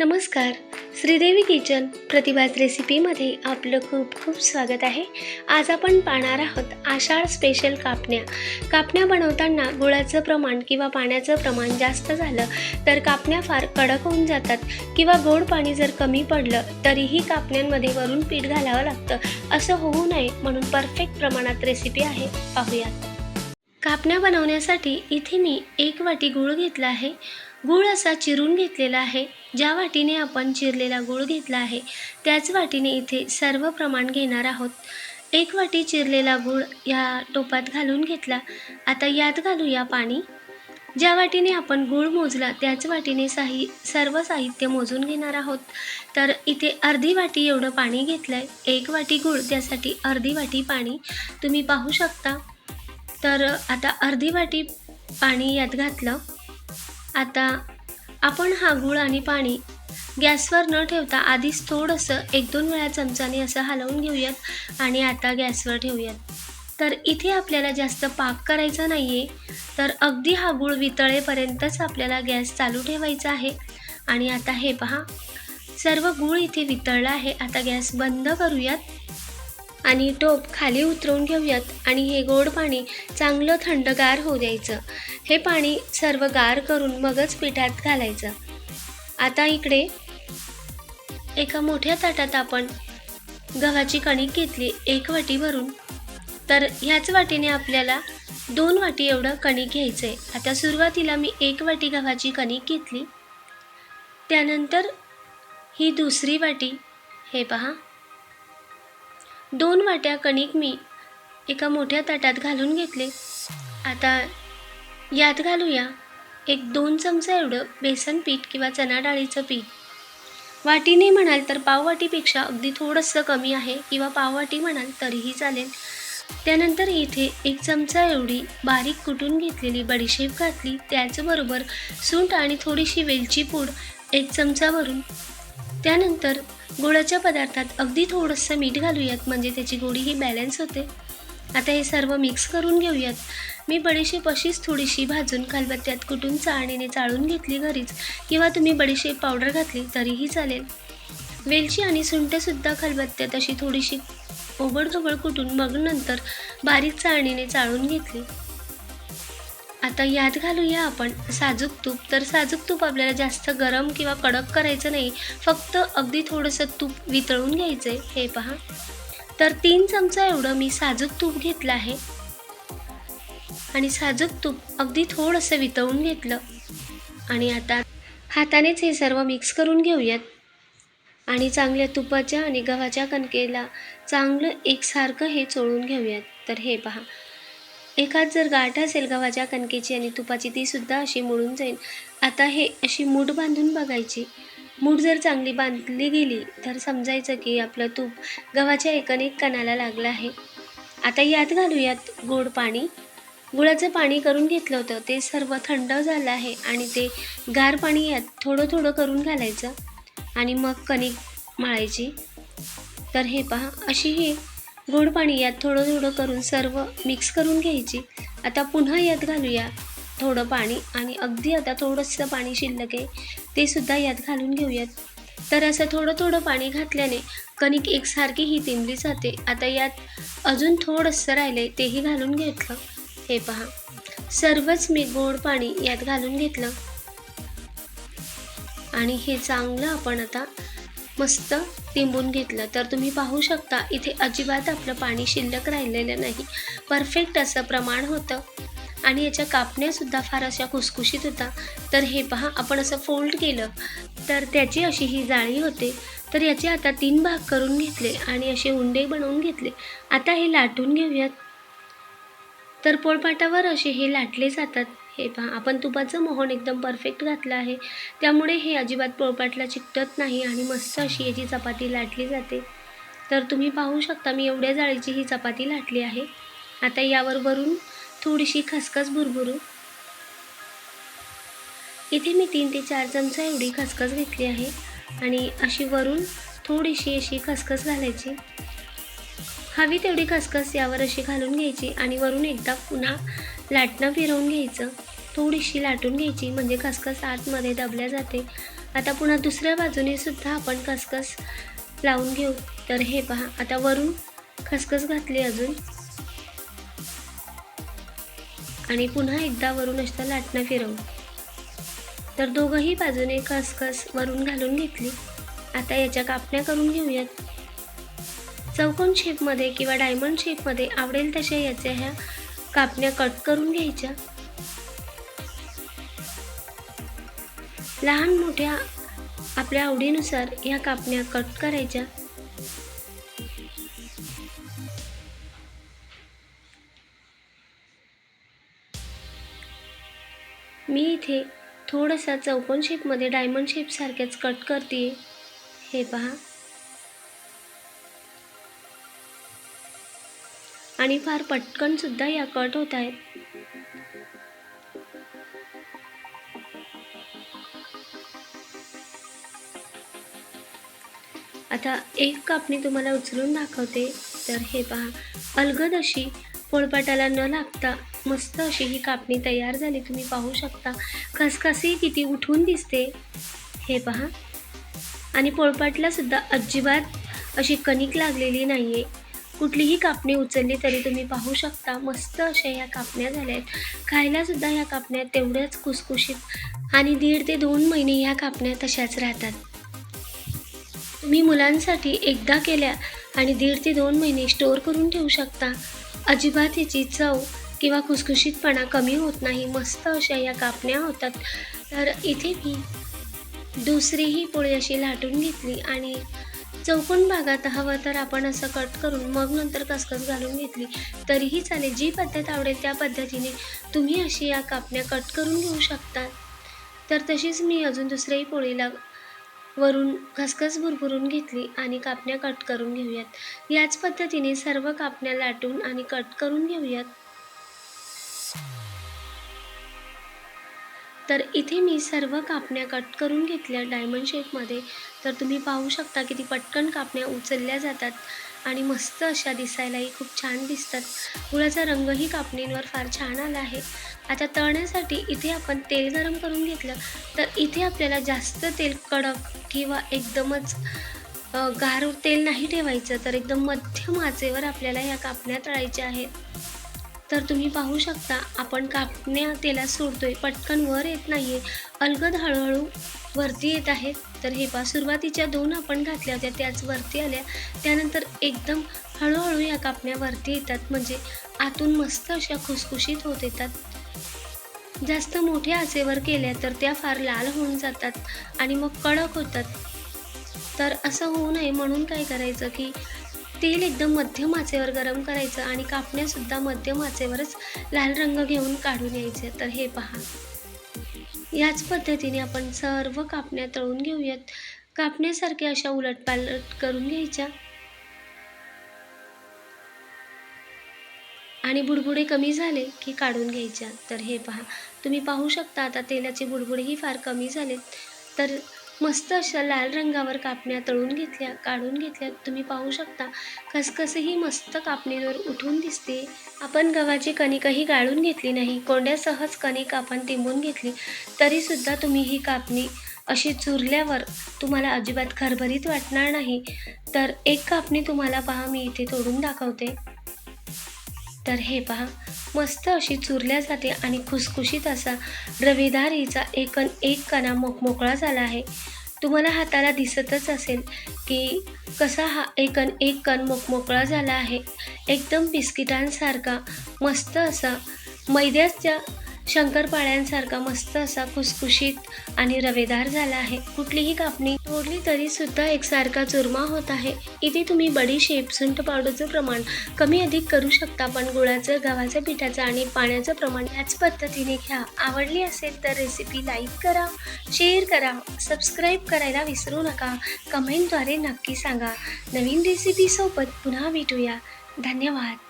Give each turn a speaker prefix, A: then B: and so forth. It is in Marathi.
A: नमस्कार. श्रीदेवी किचन प्रतिभाज रेसिपीमध्ये आपलं खूप खूप स्वागत आहे. आज आपण पाहणार आहोत आषाढ स्पेशल कापण्या. कापण्या बनवताना गुळाचं प्रमाण किंवा पाण्याचं प्रमाण जास्त झालं तर कापण्या फार कडक होऊन जातात किंवा गोड पाणी जर कमी पडलं तरीही कापण्यांमध्ये वरून पीठ घालावं लागतं. असं होऊ नये म्हणून परफेक्ट प्रमाणात रेसिपी आहे. पाहूयात. कापण्या बनवण्यासाठी इथे मी एक वाटी गूळ घेतला आहे. गूळ असा चिरून घेतलेला आहे. ज्या वाटीने आपण चिरलेला गूळ घेतला आहे त्याच वाटीने इथे सर्व प्रमाण घेणार आहोत. एक वाटी चिरलेला गूळ या टोपात घालून घेतला. आता यात घालूया पाणी. ज्या वाटीने आपण गूळ मोजला त्याच वाटीने साही सर्व साहित्य मोजून घेणार आहोत. तर इथे अर्धी वाटी एवढं पाणी घेतलं आहे एक वाटी गूळ त्यासाठी अर्धी वाटी पाणी तुम्ही पाहू शकता. तर आता अर्धी वाटी पाणी यात घातलं. आता आपण हा गूळ आणि पाणी गॅसवर न ठेवता आधीच थोडंसं एक दोन वेळा चमचाने असं हलवून घेऊयात आणि आता गॅसवर ठेवूयात. तर इथे आपल्याला जास्त पाक करायचा नाही आहे तर अगदी हा गूळ वितळेपर्यंतच आपल्याला गॅस चालू ठेवायचा आहे. आणि आता हे पहा सर्व गूळ इथे वितळला आहे. आता गॅस बंद करूयात. आणि टोप खाली उतरवून घेऊयात आणि हे गोड पाणी चांगलं थंडगार होऊ द्यायचं. हे पाणी सर्व गार करून मगच पिठात घालायचं. आता इकडे एका मोठ्या ताटात आपण गव्हाची कणिक घेतली एक वाटी भरून. तर ह्याच वाटीने आपल्याला दोन वाटी एवढं कणिक घ्यायचं आहे आता सुरुवातीला मी एक वाटी गव्हाची कणिक घेतली. त्यानंतर ही दुसरी वाटी हे पहा दोन वाट्या कणिक मी एका मोठ्या ताटात घालून घेतले. आता यात घालूया एक दोन चमचा एवढं बेसन पीठ किंवा चणा डाळीचं पीठ. वाटीने म्हणाल तर पाववाटीपेक्षा अगदी थोडंसं कमी आहे किंवा पाववाटी म्हणाल तरीही चालेल. त्यानंतर इथे एक चमचा एवढी बारीक कुटून घेतलेली बडीशेप घातली. त्याचबरोबर सूंठ आणि थोडीशी वेलची पूड एक चमचा भरून. त्यानंतर गुळाच्या पदार्थात अगदी थोडंसं मीठ घालूयात म्हणजे त्याची गोडी ही बॅलन्स होते. आता हे सर्व मिक्स करून घेऊयात. मी बडीशेप अशीच थोडीशी भाजून खलबत्त्यात कुटून चाळणीने चाळून घेतली घरीच किंवा तुम्ही बडीशेप पावडर घातली तरीही चालेल. वेलची आणि सुंठसुद्धा खलबत्त्यात अशी थोडीशी ओबडधोबड कुटून मग नंतर बारीक चाळणीने चाळून घेतली. आता यात घालूया आपण. साजूक तूप. तर साजूक तूप आपल्याला जास्त गरम किंवा कडक करायचं नाही. फक्त अगदी थोडंसं तूप वितळून घ्यायचं आहे हे पहा. तर तीन चमचा एवढं मी साजूक तूप घेतलं आहे. आणि साजूक तूप अगदी थोडंसं वितळून घेतलं. आणि आता हातानेच हे सर्व मिक्स करून घेऊयात. आणि चांगल्या तुपाच्या आणि गव्हाच्या कणकेला चांगलं एकसारखं हे चोळून घेऊयात. तर हे पहा. एखाद जर गाठ असेल गव्हाच्या कणकेची आणि तुपाची तीसुद्धा अशी मुळून जाईल. आता हे अशी मूठ बांधून बघायची. मूठ जर चांगली बांधली गेली तर समजायचं की आपलं तूप गव्हाच्या एकन एक कणाला लागलं आहे. आता यात घालूयात गोड पाणी. गुळाचं पाणी करून घेतलं होतं. ते सर्व थंड झालं आहे आणि ते गार पाणी यात थोडं थोडं करून घालायचं आणि मग कणिक मळायची. तर हे पहा अशी ही गोड पाणी यात थोडं थोडं करून सर्व मिक्स करून घ्यायची. आता पुन्हा यात घालूया थोडं पाणी आणि अगदी आता थोडंसं पाणी शिल्लक आहे ते सुद्धा यात घालून घेऊयात. तर असं थोडं थोडं पाणी घातल्याने कणिक एकसारखी ही तिंबली जाते. आता यात अजून थोडंसं राहिलं आहे तेही घालून घेतलं. हे पहा. सर्वच मी गोड पाणी यात घालून घेतलं. आणि हे चांगलं आपण आता मस्त लिंबून घेतलं तर तुम्ही पाहू शकता इथे अजिबात आपलं पाणी शिल्लक राहिलेलं नाही. परफेक्ट असं प्रमाण होतं. आणि याच्या कापण्यासुद्धा फार अशा खुसखुशीत होता. तर हे पहा आपण असं फोल्ड केलं. तर त्याची अशी ही जाळी होते. तर याचे आता तीन भाग करून घेतले आणि असे उंडे बनवून घेतले. आता हे लाटून घेऊयात. तर पोळपाटावर असे हे लाटले जातात. हे पहा आपण तुपाचं मोहन एकदम परफेक्ट घातलं आहे. त्यामुळे हे अजिबात पोळपाटला चिकटत नाही आणि मस्त अशी याची चपाती लाटली जाते. तर तुम्ही पाहू शकता मी एवढ्या जाळीची ही चपाती लाटली आहे. आता यावर वरून थोडीशी खसखस भुरभुरू. इथे मी तीन ते चार चमचा एवढी खसखस घेतली आहे आणि अशी वरून थोडीशी अशी खसखस घालायची. हवी तेवढी खसखस यावर अशी घालून घ्यायची आणि वरून एकदा पुन्हा लाटणं फिरवून घ्यायचं. थोडीशी लाटून घ्यायची म्हणजे खसखस आतमध्ये दबल्या जाते. आता पुन्हा दुसऱ्या बाजूने सुद्धा आपण खसखस लावून घेऊ. तर हे पहा आता वरून खसखस घातली अजून. आणि पुन्हा एकदा वरून असतं लाटणं फिरवू. तर दोघंही बाजूने खसखस वरून घालून घेतली. आता याच्या कापण्या करून घेऊयात. चौकोन शेपमध्ये किंवा डायमंड शेपमध्ये आवडेल तशा याच्या ह्या कापण्या कट करून घ्यायच्या. लहान मोठ्या आपल्या आवडीनुसार ह्या कापण्या कट करायच्या. मी इथे थोडासा चौकोन शेपमध्ये डायमंड शेपसारख्याच कट करते हे पहा. आणि फार पटकन सुद्धा या कट होत आहेत. आता एक कापणी तुम्हाला उचलून दाखवते. तर हे पहा अलगद अशी पोळपाटाला न लागता मस्त अशी ही कापणी तयार झाली. तुम्ही पाहू शकता खसखसी किती उठून दिसते. हे पहा. आणि पोळपाटला सुद्धा अजिबात अशी कणिक लागलेली नाही आहे कुठलीही कापणी उचलली तरी तुम्ही पाहू शकता मस्त अशा या कापण्या झाल्या आहेत. खायलासुद्धा या ह्या कापण्या तेवढ्याच कुसकुशीत आणि दीड ते दोन महिने ह्या कापण्या तशाच राहतात. तुम्ही मुलांसाठी एकदा केल्या आणि दीड ते दोन महिने स्टोअर करून ठेवू शकता. अजिबात याची चव किंवा खुसखुशीतपणा कमी होत नाही मस्त अशा या कापण्या होतात. तर इथे मी दुसरीही पोळी अशी लाटून घेतली आणि चौकोन भागात हवं तर आपण असं कट करून मग नंतर कसकस घालून घेतली तरीही चालेल. जी पद्धत आवडेल त्या पद्धतीने तुम्ही अशी या कापण्या कट करून घेऊ शकता. तर तशीच मी अजून दुसऱ्याही पोळीला वरून खसखस भुरभुरून घेतली आणि कापण्या कट करून घेऊयात. याच पद्धतीने सर्व कापण्या लाटून आणि कट करून घेऊयात. तर इथे मी सर्व कापण्या कट करून घेतल्या डायमंड शेपमध्ये तर तुम्ही पाहू शकता किती पटकन कापण्या उचलल्या जातात आणि मस्त अशा दिसायलाही खूप छान दिसतात. गुळाचा रंगही कापणींवर फार छान आला आहे. आता तळण्यासाठी इथे आपण तेल गरम करून घेतलं. तर इथे आपल्याला जास्त तेल कडक किंवा एकदमच गार तेल नाही ठेवायचं. तर एकदम मध्यम आचेवर आपल्याला ह्या कापण्या तळायच्या आहेत. तर तुम्ही पाहू शकता आपण कापण्या तेलात सोडतोय पटकन वर येत नाही आहे अलगद हळूहळू वरती येत आहेत. तर हे पा सुरुवातीच्या दोन आपण घातल्या होत्या त्याच वरती आल्या. त्यानंतर एकदम हळूहळू या कापण्या वरती येतात. म्हणजे आतून मस्त अशा खुसखुशीत होत येतात. जास्त मोठ्या आचेवर केल्या तर त्या फार लाल होऊन जातात आणि मग कडक होतात. तर असं होऊ नये म्हणून काय करायचं की तेल एकदम मध्यम आचेवर गरम करायचं आणि कापण्यासुद्धा मध्यम आचेवरच लाल रंग घेऊन काढून यायचे तर हे पहा. याच पद्धतीने आपण सर्व कापण्या तळून घेऊयात. कापण्यासारख्या अशा उलटपालट करून घ्यायच्या. आणि बुडबुडे कमी झाले की काढून घ्यायच्या. तर हे पहा. तुम्ही पाहू शकता आता तेलाचे बुडबुडेही फार कमी झालेत. तर मस्त अशा लाल रंगावर कापण्या तळून घेतल्या काढून घेतल्या. तुम्ही पाहू शकता खसखसही मस्त कापणीवर उठून दिसते. आपण गव्हाची कणिकही गाळून घेतली नाही. कोंड्यासहज कणिक आपण तिंबून घेतली. तरीसुद्धा तुम्ही ही कापणी अशी चुरल्यावर तुम्हाला अजिबात खरभरीत वाटणार नाही. तर एक कापणी तुम्हाला पहा मी इथे तोडून दाखवते. तर हे पहा मस्त अशी चुरल्या जाते आणि खुसखुशीत असा रवेदारीचा एकन एक कणा मोकमोकळा झाला आहे. तुम्हाला हाताला दिसतच असेल की कसा हा एकन एक कण मोकमोकळा झाला आहे. एकदम बिस्किटांसारखा मस्त असा मैद्याच्या शंकरपाळ्यांसारखा मस्त असा खुसखुशीत आणि रवेदार झाला आहे. कुठलीही कापणी तोडली तरी सुद्धा एकसारखा चुरमा होत आहे. इथे तुम्ही बडीशेप सुंठ पावडरचं प्रमाण कमी अधिक करू शकता पण गुळाचं गव्हाचं पिठाचं आणि पाण्याचं प्रमाण याच पद्धतीने घ्या. आवडली असेल तर रेसिपी लाईक करा शेअर करा सबस्क्राईब करायला विसरू नका. कमेंटद्वारे नक्की सांगा. नवीन रेसिपीसोबत पुन्हा भेटूया. धन्यवाद.